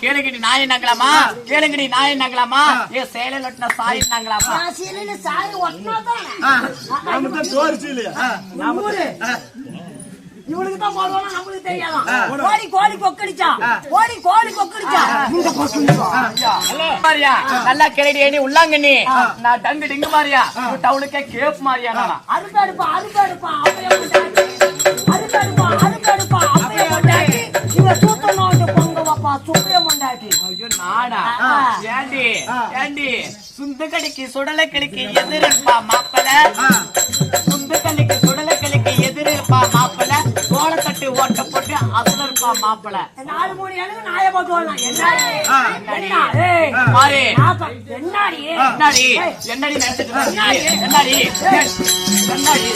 கேளுங்கடி நாய் நங்கலாமா கேளுங்கடி நாய் நங்கலாமா ஏ சேலை லொட்டின சாய் நங்கலாமா நான் சீலையில? நம்ம தான் தோரிச்சு இல்லையா. இவனுக்கு தான் போடுவானா? நம்மளுக்கு தெரியாதான் கோழி கோழி கொக்கடிச்சா? கோழி கோழி கொக்கடிச்சா? மாரியா நல்லா கேளுடி நீ உள்ளாங்கண்ணி. நான் டங்கு டிங்கு மாரியா டவுனுக்கே கேப் மாரியா நானா? அப்பைய கொண்டாடி ஐயோ. ஏண்டி? ஏண்டி? கடிக்கு சுடலை கிளிக்கு எதிர்ப்பா மாப்பிள. சுந்து கலிக்கு சுடலை கிளிக்கு எதிர்ப்பா மாப்பிள. சோளத்தட்டு ஓட்ட போட்டு அசல இருப்பா மாப்பிள. நாலு மூணு எனக்கு நாய போட்டு வரலாம் என்னடி? என்னடி? என்னடி? என்னடி?